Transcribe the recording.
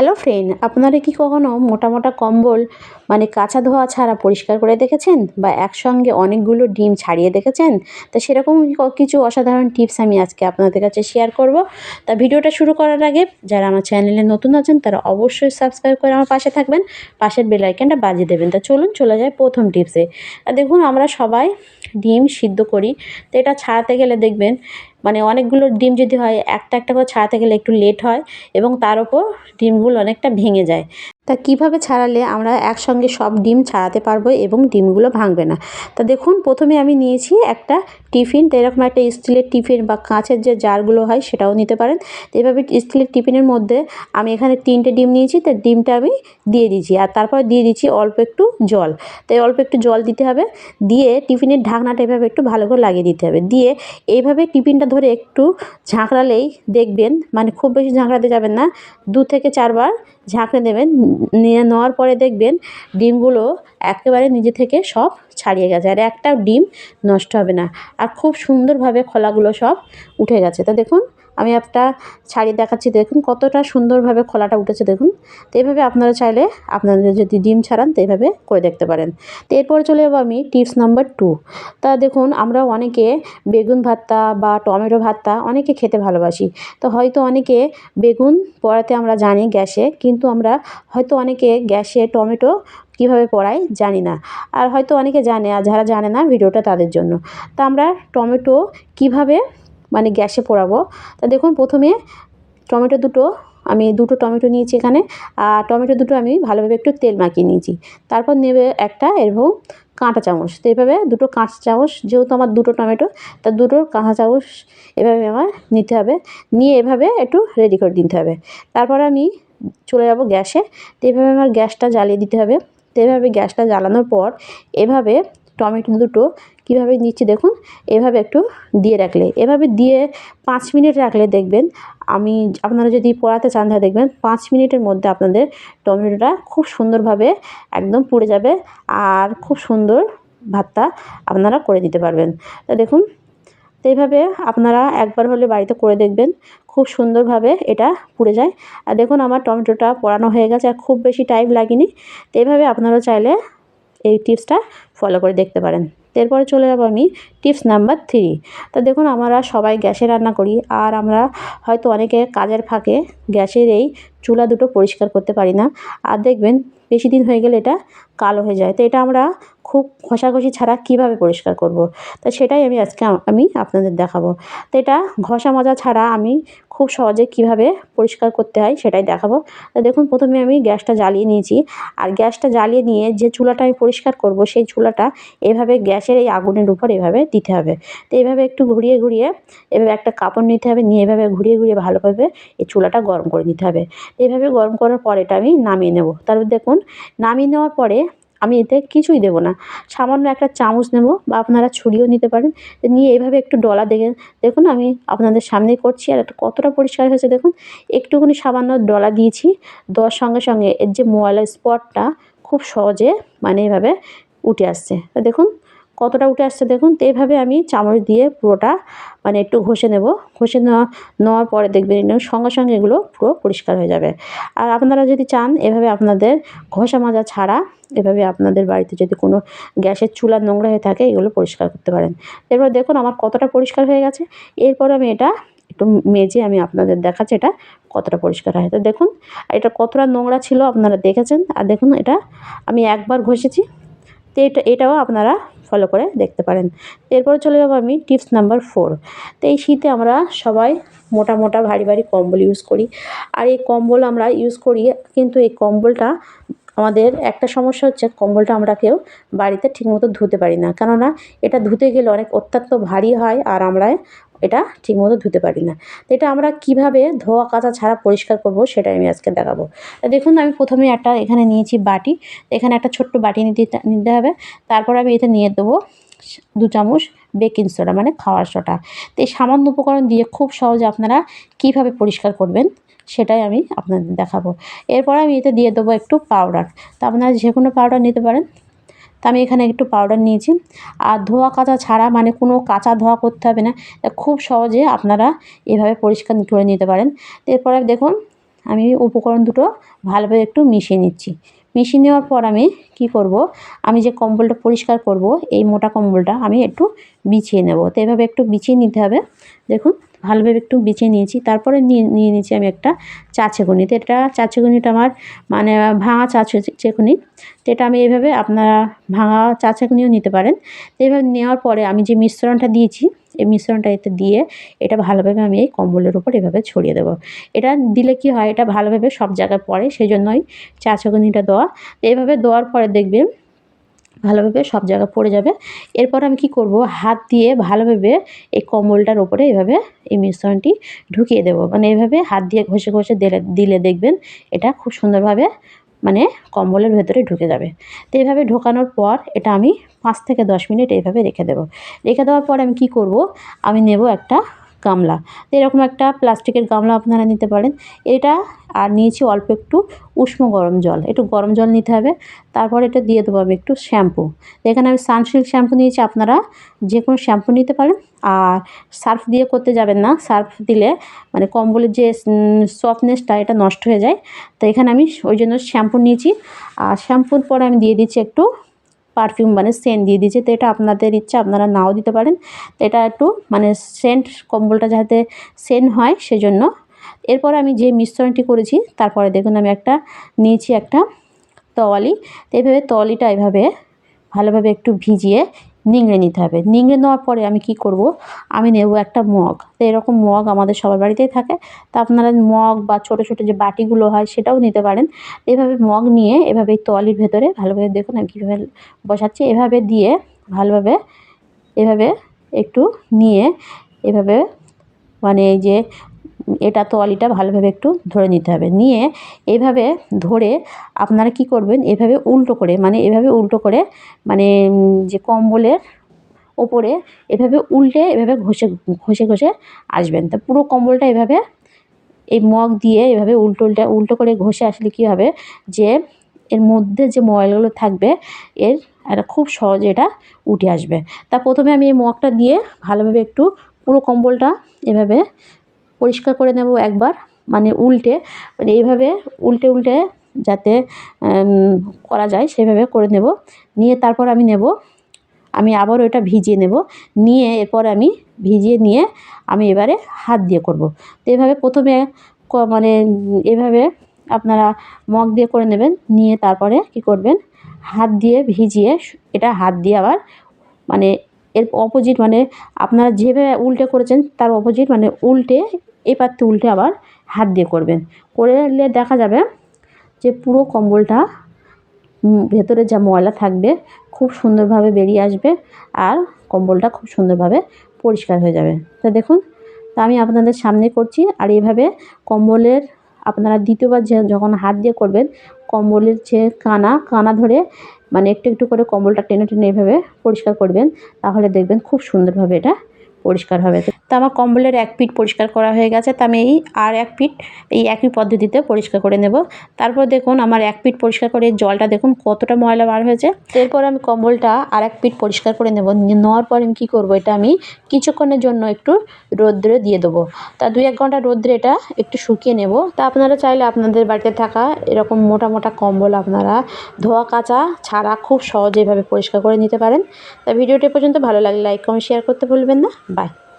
Hello friend আপনারা কি কখনো মোটা মোটা কম্বল মানে কাঁচা ধোয়া ছাড়া পরিষ্কার করে দেখেছেন? বা একসঙ্গে অনেকগুলো ডিম ছাড়িয়ে দেখেছেন? তা সেরকম কিছু অসাধারণ টিপস আমি আজকে আপনাদের কাছে শেয়ার করব। তা ভিডিওটা শুরু করার আগে যারা আমার চ্যানেলে নতুন আছেন, তারা অবশ্যই সাবস্ক্রাইব করে আমার পাশে থাকবেন। পাশের বেল আইকনটা বাজিয়ে দেবেন। তা চলুন, চলে যায় প্রথম টিপসে দেখুন, আমরা সবাই ডিম সিদ্ধ করি। তো এটা ছাড়াতে গেলে দেখবেন মানে অনেকগুলো ডিম যদি হয়, একটা একটা করে ছাড়াতে গেলে একটু লেট হয় এবং তার ওপর ডিমগুলো অনেকটা ভেঙে যায়। তা কীভাবে ছাড়ালে আমরা একসঙ্গে সব ডিম ছাড়াতে পারব এবং ডিমগুলো ভাঙবে না? তা দেখুন, প্রথমে আমি নিয়েছি একটা টিফিন। তো এরকম একটা স্টিলের টিফিন বা কাঁচের যে জারগুলো হয় সেটাও নিতে পারেন। তো এভাবে স্টিলের টিফিনের মধ্যে আমি এখানে তিনটে ডিম নিয়েছি। তো ডিমটা আমি দিয়ে দিয়েছি। আর তারপর দিয়ে দিচ্ছি অল্প একটু জল। তাই অল্প একটু জল দিতে হবে। দিয়ে টিফিনের ঢাকনাটা এভাবে একটু ভালো করে লাগিয়ে দিতে হবে। দিয়ে এইভাবে টিফিনটা ধরে একটু ঝাঁকড়ালেই দেখবেন মানে খুব বেশি ঝাঁকড়াতে যাবেন না, দু থেকে চারবার ঝাঁকড়ে দেবেন, নিয়ে নেওয়ার পরে দেখবেন ডিমগুলো একেবারে নিজে থেকে সব ছাড়িয়ে গেছে। আর একটাও ডিম নষ্ট হবে না। আর খুব সুন্দরভাবে খোলাগুলো সব উঠে গেছে। তো দেখুন আমি একটা শাড়ি দেখাচ্ছি, দেখুন কতটা সুন্দরভাবে খোলাটা উঠেছে, দেখুন। তো এইভাবে আপনারা চাইলে আপনাদের যদি ডিম ছাড়ান, তো এইভাবে করে দেখতে পারেন। তো এরপর চলে যাব আমি টিপস নাম্বার টু। তা দেখুন, আমরা অনেকে বেগুন ভর্তা বা টমেটো ভর্তা অনেকে খেতে ভালোবাসি। তো হয়তো অনেকে বেগুন পড়াতে আমরা জানি গ্যাসে, কিন্তু আমরা হয়তো অনেকে গ্যাসে টমেটো কীভাবে পড়াই জানি না। আর হয়তো অনেকে জানে, আর যারা জানে না, ভিডিওটা তাদের জন্য। তা আমরা টমেটো কীভাবে মানে গ্যাসে পোড়াবো। তা দেখুন, প্রথমে টমেটো দুটো আমি দুটো টমেটো নিয়েছি এখানে, আর টমেটো দুটো আমি ভালোভাবে একটু তেল মাখিয়ে নিয়েছি। তারপর নেবে একটা এরকম কাঁটা চামচ। তো এভাবে দুটো কাঁচা চামচ, যেহেতু আমার দুটো টমেটো, তা দুটো কাঁচা চামচ এভাবে আমার নিতে হবে। নিয়ে এভাবে একটু রেডি করে দিতে হবে। তারপর আমি চলে যাব গ্যাসে। তো এভাবে আমার গ্যাসটা জ্বালিয়ে দিতে হবে। তো এভাবে গ্যাসটা জ্বালানোর পর এভাবে টমেটো দুটো কীভাবে নিচ্ছি দেখুন, এভাবে একটু দিয়ে রাখলে। এভাবে দিয়ে পাঁচ মিনিট রাখলে দেখবেন, আমি আপনারা যদি পড়াতে চান তাহলে দেখবেন, পাঁচ মিনিটের মধ্যে আপনাদের টমেটোটা খুব সুন্দরভাবে একদম পুড়ে যাবে আর খুব সুন্দর ভাতটা আপনারা করে দিতে পারবেন। তা দেখুন, তো এইভাবে আপনারা একবার হলে বাড়িতে করে দেখবেন, খুব সুন্দরভাবে এটা পুড়ে যায়। আর দেখুন, আমার টমেটোটা পোড়ানো হয়ে গেছে, আর খুব বেশি টাইম লাগেনি। তো এইভাবে আপনারা চাইলে এই টিপসটা ফলো করে দেখতে পারেন। এরপরে চলে যাব আমি টিপস নাম্বার থ্রি তা দেখুন, আমরা সবাই গ্যাসে রান্না করি, আর আমরা হয়তো অনেকে কাজের ফাঁকে গ্যাসের এই চুলা দুটো পরিষ্কার করতে পারি না। আর দেখবেন, বেশি দিন হয়ে গেলে এটা কালো হয়ে যায়। তো এটা আমরা খুব ঘষাঘষি ছাড়া কীভাবে পরিষ্কার করব। তা সেটাই আমি আজকে আমি আপনাদের দেখাবো। তো এটা ঘষা মাজা ছাড়া আমি খুব সহজে কীভাবে পরিষ্কার করতে হয় সেটাই দেখাবো। তো দেখুন, প্রথমে আমি গ্যাসটা জ্বালিয়ে নিয়েছি। আর গ্যাসটা জ্বালিয়ে নিয়ে যে চুলাটা আমি পরিষ্কার করব, সেই চুলাটা এভাবে গ্যাসের এই আগুনের উপর এভাবে দিতে হবে। তো এভাবে একটু ঘুরিয়ে ঘুরিয়ে, এভাবে একটা কাপড় নিতে হবে। নিয়ে এভাবে ঘুরিয়ে ঘুরিয়ে ভালোভাবে এই চুলাটা গরম করে নিতে হবে। এইভাবে গরম করার পর এটা আমি নামিয়ে নেব। তারপর দেখুন, নামিয়ে নেওয়ার পরে আমি এতে কিছুই দেবো না। সামান্য একটা চামচ নেব বা আপনারা ছুরিও নিতে পারেন। নিয়ে এইভাবে একটু ডলা দেখে, দেখুন আমি আপনাদের সামনেই করছি আর এটা কতটা পরিষ্কার হয়েছে দেখুন। একটুখানি সামান্য ডলা দিয়েছি। দেওয়ার সঙ্গে সঙ্গে এর যে ময়লা স্পটটা খুব সহজে মানে এভাবে উঠে আসছে। দেখুন কতটা উঠে আসছে দেখুন, তো এইভাবে আমি চামচ দিয়ে পুরোটা মানে একটু ঘষে নেব। ঘষে নেওয়া, নেওয়ার পরে দেখবেন সঙ্গে সঙ্গে এগুলো পুরো পরিষ্কার হয়ে যাবে। আর আপনারা যদি চান, এভাবে আপনাদের ঘষা মাজা ছাড়া এভাবে আপনাদের বাড়িতে যদি কোনো গ্যাসের চুলা নোংরা হয়ে থাকে, এগুলো পরিষ্কার করতে পারেন। এরপর দেখুন আমার কতটা পরিষ্কার হয়ে গেছে। এরপর আমি এটা একটু মেজে আমি আপনাদের দেখাচ্ছি এটা কতটা পরিষ্কার হয়। তো দেখুন, এটা কতটা নোংরা ছিল আপনারা দেখেছেন। আর দেখুন এটা আমি একবার ঘষেছি তো এটা, এটাও আপনারা ফলো করে দেখতে পারেন। এরপরে চলে যাব আমি টিপস নাম্বার ফোর তো এই শীতে আমরা সবাই মোটা মোটা ভারী ভারী কম্বল ইউজ করি। আর এই কম্বল আমরা ইউজ করি, কিন্তু এই কম্বলটা আমাদের একটা সমস্যা হচ্ছে, কম্বলটা আমরা কেউ বাড়িতে ঠিকমতো ধুতে পারি না। কেননা এটা ধুতে গেলে অনেক অত্যন্ত ভারী হয়, আর আমরা এটা ঠিকমতো ধুতে পারি না। তো এটা আমরা কীভাবে ধোয়া কাচা ছাড়া পরিষ্কার করব সেটাই আমি আজকে দেখাবো। দেখুন, আমি প্রথমে একটা এখানে নিয়েছি বাটি। এখানে একটা ছোট্ট বাটি নিতে নিতে হবে। তারপর আমি এতে নিয়ে দেবো দু চামচ বেকিং সোডা মানে খাওয়ার সোডা। তো এই সামান্য উপকরণ দিয়ে খুব সহজে আপনারা কীভাবে পরিষ্কার করবেন সেটাই আমি আপনাদের দেখাবো। এরপর আমি এতে দিয়ে দেবো একটু পাউডার। তা আপনারা যে কোনো পাউডার নিতে পারেন। তা আমি এখানে একটু পাউডার নিয়েছি। আর ধোয়া কাচা ছাড়া মানে কোনো কাঁচা ধোয়া করতে হবে না। খুব সহজে আপনারা এভাবে পরিষ্কার করে নিতে পারেন। এরপরে দেখুন, আমি উপকরণ দুটো ভালোভাবে একটু মিশিয়ে নিচ্ছি। মিশিয়ে নেওয়ার পর আমি কি করব? আমি যে কম্বলটা পরিষ্কার করব, এই মোটা কম্বলটা আমি একটু বিছিয়ে নেব। তো এভাবে একটু বিছিয়ে নিতে হবে। দেখুন ভালোভাবে একটু বিছিয়ে নিয়েছি। তারপরে নিয়ে নিয়ে নিয়েছি আমি একটা চা ছেঁকুনি। তো এটা চা ছেঁকুনিটা আমার মানে ভাঙা চা ছেঁকুনি। তো এটা আমি এইভাবে আপনারা ভাঙা চা ছেঁকুনিও নিতে পারেন। তো এইভাবে নেওয়ার পরে আমি যে মিশ্রণটা দিয়েছি, এই মিশ্রণটা এতে দিয়ে এটা ভালোভাবে আমি এই কম্বলের উপর এভাবে ছড়িয়ে দেবো। এটা দিলে কি হয়, এটা ভালোভাবে সব জায়গায় পড়ে সেই জন্যই চা ছেঁকুনিটা দেওয়া। এইভাবে দেওয়ার পরে দেখবেন ভালোভাবে সব জায়গায় পড়ে যাবে। এরপর আমি কি করব? হাত দিয়ে ভালোভাবে এই কম্বলটার ওপরে এভাবে এই মিশ্রণটি ঢুকিয়ে দেবো। মানে এভাবে হাত দিয়ে ঘষে ঘষে দিলে দিলে দেখবেন এটা খুব সুন্দরভাবে মানে কম্বলের ভেতরে ঢুকে যাবে। তো এইভাবে ঢোকানোর পর এটা আমি পাঁচ থেকে দশ মিনিট এইভাবে রেখে দেবো। রেখে দেওয়ার পর আমি কি করব? আমি নেব একটা গামলা। এরকম একটা প্লাস্টিকের গামলা আপনারা নিতে পারেন। এটা আর নিয়েছি অল্প একটু উষ্ণ গরম জল। একটু গরম জল নিতে হবে। তারপর এটা দিয়ে দেবো আমি একটু শ্যাম্পু। এখানে আমি সানসিল্ক শ্যাম্পু নিয়েছি। আপনারা যে কোনো শ্যাম্পু নিতে পারেন। আর সার্ফ দিয়ে করতে যাবেন না। সার্ফ দিলে মানে কম্বলের যে সফটনেসটা এটা নষ্ট হয়ে যায়। তো এখানে আমি ওই জন্য শ্যাম্পু নিয়েছি। আর শ্যাম্পুর পরে আমি দিয়ে দিচ্ছি একটু পারফিউম মানে সেন্ট দিয়ে দিয়েছে। তো এটা আপনাদের ইচ্ছা, আপনারা নাও দিতে পারেন। তো এটা একটু মানে সেন্ট কম্বলটা যাতে সেন্ট হয় সেজন্য। এরপর আমি যে মিশ্রণটি করেছি, তারপরে দেখুন আমি একটা নিয়েছি একটা তওয়ালি। তো এইভাবে তওয়ালিটা এভাবে ভালোভাবে একটু ভিজিয়ে নিংড়ে নিতে হবে। নিংড়ে নেওয়ার পরে আমি কি করব? আমি নেব একটা মগ। তো এরকম মগ আমাদের সবার বাড়িতেই থাকে। তা আপনারা মগ বা ছোটো ছোটো যে বাটিগুলো হয় সেটাও নিতে পারেন। এভাবে মগ নিয়ে এভাবে এই তোয়ালির ভেতরে ভালোভাবে দেখুন আমি কীভাবে বসাচ্ছি। এভাবে দিয়ে ভালোভাবে, এভাবে একটু নিয়ে এভাবে মানে এই যে এটা তোয়ালিটা ভালোভাবে একটু ধরে নিতে হবে। নিয়ে এইভাবে ধরে আপনারা কি করবেন, এভাবে উল্টো করে মানে এভাবে উল্টো করে মানে যে কম্বলের ওপরে এভাবে উল্টে এভাবে ঘষে ঘষে ঘষে আসবেন। তা পুরো কম্বলটা এভাবে এই মগ দিয়ে এভাবে উল্টো, উল্টে, উল্টো করে ঘষে আসলে কী হবে যে এর মধ্যে যে ময়লাগুলো থাকবে এর এটা খুব সহজে এটা উঠে আসবে। তা প্রথমে আমি এই মগটা দিয়ে ভালোভাবে একটু পুরো কম্বলটা এভাবে পরিষ্কার করে নেব একবার মানে উল্টে মানে এইভাবে উল্টে উল্টে যাতে করা যায় সেভাবে করে নেব। নিয়ে তারপর আমি নেব, আমি আবার ওটা ভিজিয়ে নেব। নিয়ে এরপর আমি ভিজিয়ে নিয়ে আমি এবারে হাত দিয়ে করব। তো এভাবে প্রথমে মানে এভাবে আপনারা মগ দিয়ে করে নেবেন, নিয়ে তারপরে কি করবেন, হাত দিয়ে ভিজিয়ে, এটা হাত দিয়ে আবার মানে এর অপোজিট মানে আপনারা যেভাবে উল্টে করেছেন তার অপোজিট মানে উল্টে এই পাত্রে উল্টে আবার হাত দিয়ে করবেন। করলে দেখা যাবে যে পুরো কম্বলটা ভেতরে যা ময়লা থাকবে খুব সুন্দরভাবে বেরিয়ে আসবে আর কম্বলটা খুব সুন্দরভাবে পরিষ্কার হয়ে যাবে। তো দেখুন, তা আমি আপনাদের সামনে করছি আর এইভাবে কম্বলের আপনারা দ্বিতীয়বার যখন হাত দিয়ে করবেন, কম্বলের যে কানা কানা ধরে মানে একটু একটু করে কম্বলটা টেনে টেনে এভাবে পরিষ্কার করবেন, তাহলে দেখবেন খুব সুন্দরভাবে এটা পরিষ্কার হবে। তো আমার কম্বলের এক পিঠ পরিষ্কার করা হয়ে গেছে, তা আমি এই আর এক পিঠ এই একই পদ্ধতিতে পরিষ্কার করে নেব। তারপর দেখুন আমার এক পিঠ পরিষ্কার করে জলটা দেখুন কতটা ময়লা বার হয়েছে। এরপর আমি কম্বলটা আর এক পিঠ পরিষ্কার করে নেব। নেওয়ার পর আমি কী করব, এটা আমি কিছুক্ষণের জন্য একটু রোদ্রে দিয়ে দেবো। তা দুই এক ঘণ্টা রোদ্রে এটা একটু শুকিয়ে নেব। তা আপনারা চাইলে আপনাদের বাড়িতে থাকা এরকম মোটা মোটা কম্বল আপনারা ধোয়া কাচা ছাড়া খুব সহজে এভাবে পরিষ্কার করে নিতে পারেন। তা ভিডিওটি পর্যন্ত ভালো লাগলে লাইক কমেন্ট শেয়ার করতে ভুলবেন না। Bye.